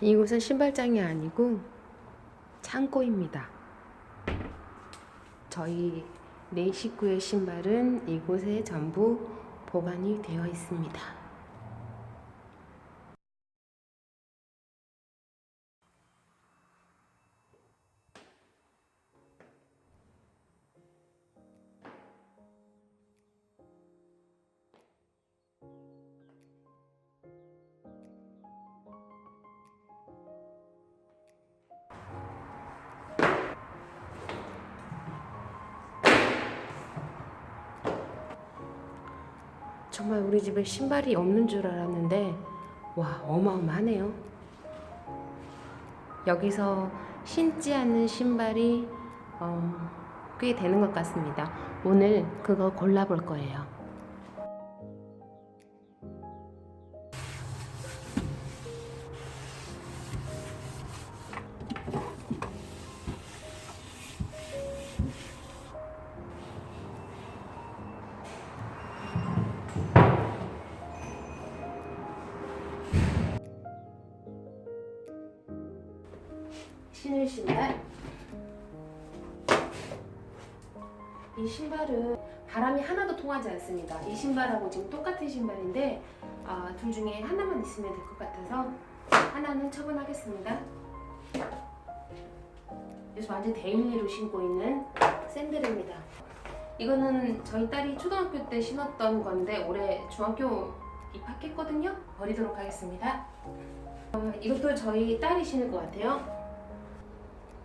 이곳은 신발장이 아니고 창고입니다. 저희 네 식구의 신발은 이곳에 전부 보관이 되어 있습니다. 정말 우리 집에 신발이 없는 줄 알았는데 와 어마어마하네요. 여기서 신지 않는 신발이 어, 꽤 되는 것 같습니다. 오늘 그거 골라볼 거예요. 신을 신발. 이 신발은 바람이 하나도 통하지 않습니다. 이 신발하고 지금 똑같은 신발인데 아, 둘 중에 하나만 있으면 될 것 같아서 하나는 처분하겠습니다. 그래서 완전 데일리로 신고 있는 샌들입니다. 이거는 저희 딸이 초등학교 때 신었던 건데 올해 중학교 입학했거든요. 버리도록 하겠습니다. 어, 이것도 저희 딸이 신을 것 같아요.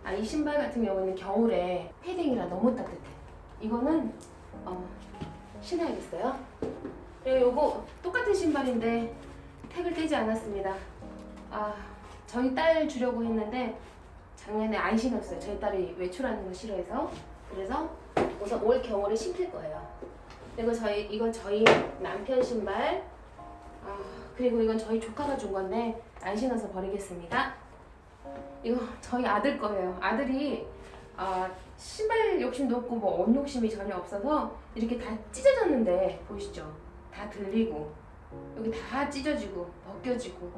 아, 이 신발 같은 경우는 겨울에 패딩이라 너무 따뜻해. 이거는 어, 신어야겠어요. 그리고 요거 똑같은 신발인데 택을 떼지 않았습니다. 아, 저희 딸 주려고 했는데 작년에 안 신었어요. 저희 딸이 외출하는 거 싫어해서. 그래서 우선 올 겨울에 신을 거예요. 그리고 저희 이건 저희 남편 신발. 아, 그리고 이건 저희 조카가 준 건데 안 신어서 버리겠습니다. 이거 저희 아들 거예요. 아들이 아, 신발 욕심도 없고 뭐 옷 욕심이 전혀 없어서 이렇게 다 찢어졌는데 보이시죠? 다 들리고 여기 다 찢어지고 벗겨지고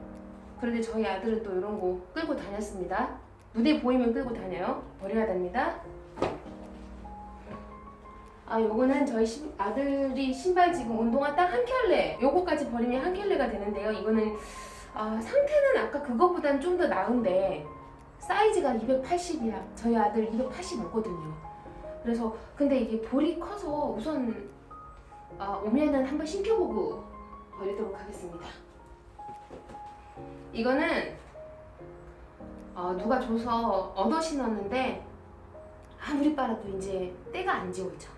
그런데 저희 아들은 또 이런 거 끌고 다녔습니다. 눈에 보이면 끌고 다녀요. 버려야 됩니다. 아 요거는 저희 신- 아들이 신발 지금 운동화 딱 한 켤레 요거까지 버리면 한 켤레가 되는데요. 이거는 아, 상태는 아까 그거보단 좀 더 나은데 사이즈가 280이야. 저희 아들 285거든요. 그래서 근데 이게 볼이 커서 우선 아, 오면은 한번 신겨보고 버리도록 하겠습니다. 이거는 어, 누가 줘서 얻어 신었는데 아무리 빨아도 이제 때가 안 지워져.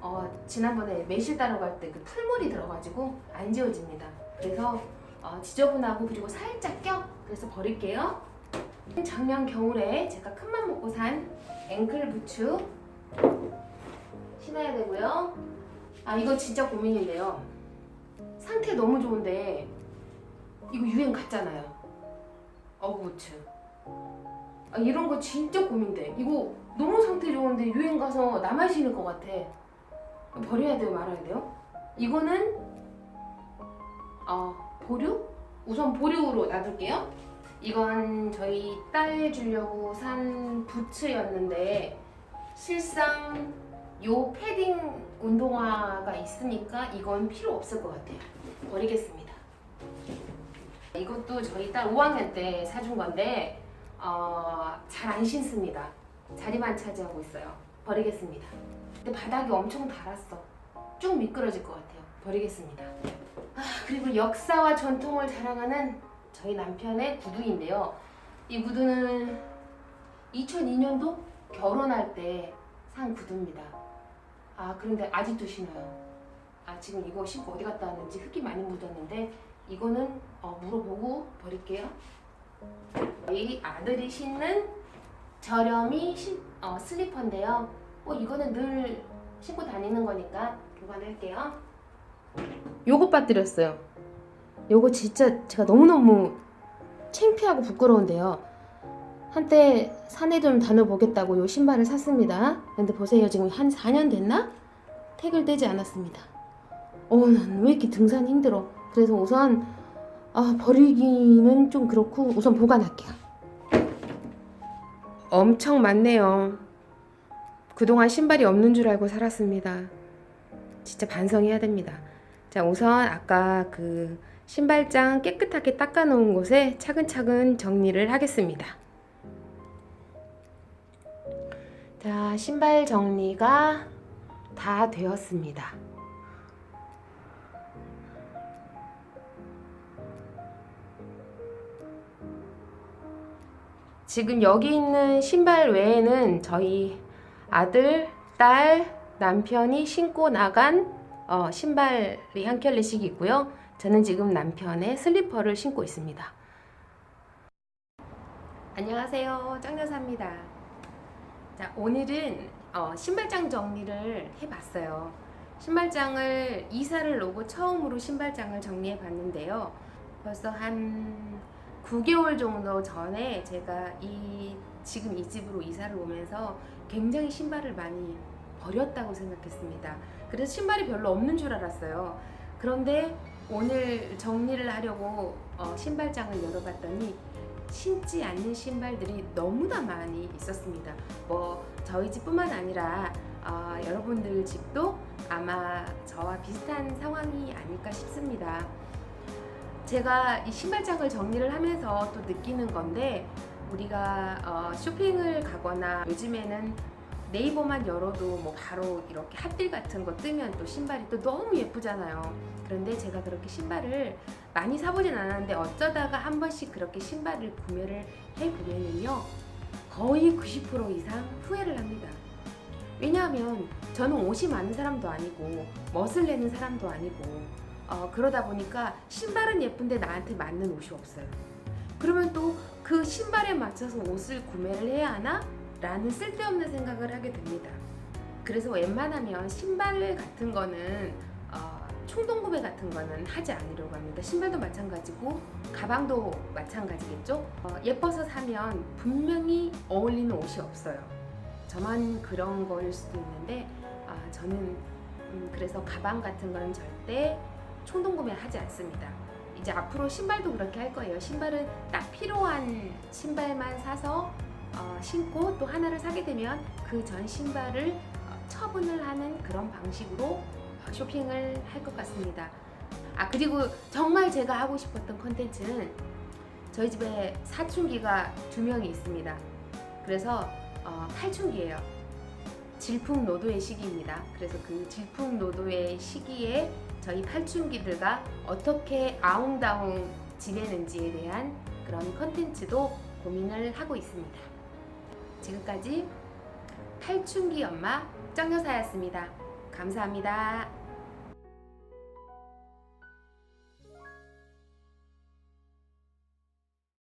어, 지난번에 매실 따러 갈 때 그 풀물이 들어가지고 안 지워집니다. 그래서 어, 지저분하고 그리고 살짝 껴. 그래서 버릴게요. 작년 겨울에 제가 큰맘 먹고 산 앵클 부츠 신어야 되고요. 아 이거 진짜 고민인데요. 상태 너무 좋은데 이거 유행 갔잖아요. 어구 부츠. 아 이런 거 진짜 고민돼. 이거 너무 상태 좋은데 유행 가서 나만 신을 것 같아. 버려야 돼요, 말아야 돼요? 이거는 어 보류? 우선 보류로 놔둘게요. 이건 저희 딸 주려고 산 부츠였는데 실상 요 패딩 운동화가 있으니까 이건 필요 없을 것 같아요. 버리겠습니다. 이것도 저희 딸 5학년 때 사준 건데 어, 잘 안 신습니다. 자리만 차지하고 있어요. 버리겠습니다. 근데 바닥이 엄청 달았어. 쭉 미끄러질 것 같아요. 버리겠습니다. 아, 그리고 역사와 전통을 자랑하는 저희 남편의 구두인데요. 이 구두는 2002년도 결혼할 때 산 구두입니다. 아 그런데 아직도 신어요. 아 지금 이거 신고 어디 갔다 왔는지 흙이 많이 묻었는데 이거는 어, 물어보고 버릴게요. 이 아들이 신는 저렴이 신, 어, 슬리퍼인데요. 어, 이거는 늘 신고 다니는 거니까 교환할게요. 요거 빠뜨렸어요. 요거 진짜 제가 너무너무 창피하고 부끄러운데요. 한때 산에 좀 다녀보겠다고 요 신발을 샀습니다. 근데 보세요. 지금 한 4년 됐나? 택을 떼지 않았습니다. 어, 난왜 이렇게 등산이 힘들어. 그래서 우선 아, 버리기는 좀 그렇고 우선 보관할게요. 엄청 많네요. 그동안 신발이 없는 줄 알고 살았습니다. 진짜 반성해야 됩니다. 자, 우선 아까 그 신발장 깨끗하게 닦아 놓은 곳에 차근차근 정리를 하겠습니다. 자, 신발 정리가 다 되었습니다. 지금 여기 있는 신발 외에는 저희 아들, 딸, 남편이 신고 나간 어, 신발이 한 켤레씩 있고요. 저는 지금 남편의 슬리퍼를 신고 있습니다. 안녕하세요. 짱여사입니다. 자, 오늘은 어, 신발장 정리를 해봤어요. 신발장을 이사를 오고 처음으로 신발장을 정리해 봤는데요. 벌써 한 9개월 정도 전에 제가 이 지금 이 집으로 이사를 오면서 굉장히 신발을 많이 버렸다고 생각했습니다. 그래서 신발이 별로 없는 줄 알았어요. 그런데 오늘 정리를 하려고 어, 신발장을 열어봤더니 신지 않는 신발들이 너무나 많이 있었습니다. 뭐 저희 집뿐만 아니라 어, 여러분들 집도 아마 저와 비슷한 상황이 아닐까 싶습니다. 제가 이 신발장을 정리를 하면서 또 느끼는 건데 우리가 어, 쇼핑을 가거나 요즘에는 네이버만 열어도 뭐 바로 이렇게 핫딜 같은 거 뜨면 또 신발이 또 너무 예쁘잖아요. 그런데 제가 그렇게 신발을 많이 사보진 않았는데 어쩌다가 한 번씩 그렇게 신발을 구매를 해보면은요 거의 90% 이상 후회를 합니다. 왜냐하면 저는 옷이 많은 사람도 아니고 멋을 내는 사람도 아니고 어, 그러다 보니까 신발은 예쁜데 나한테 맞는 옷이 없어요. 그러면 또 그 신발에 맞춰서 옷을 구매를 해야 하나? 라는 쓸데없는 생각을 하게 됩니다. 그래서 웬만하면 신발 같은 거는 어, 충동 구매 같은 거는 하지 않으려고 합니다. 신발도 마찬가지고 가방도 마찬가지겠죠. 어, 예뻐서 사면 분명히 어울리는 옷이 없어요. 저만 그런 거일 수도 있는데 아, 저는 음, 그래서 가방 같은 거는 절대 충동 구매하지 않습니다. 이제 앞으로 신발도 그렇게 할 거예요. 신발은 딱 필요한 신발만 사서 어, 신고 또 하나를 사게 되면 그 전 신발을 어, 처분을 하는 그런 방식으로 어, 쇼핑을 할 것 같습니다. 아 그리고 정말 제가 하고 싶었던 컨텐츠는 저희 집에 사춘기가 두 명이 있습니다. 그래서 어, 팔춘기예요. 질풍노도의 시기입니다. 그래서 그 질풍노도의 시기에 저희 팔춘기들과 어떻게 아웅다웅 지내는지에 대한 그런 컨텐츠도 고민을 하고 있습니다. 지금까지 팔춘기 엄마 짱여사였습니다. 감사합니다.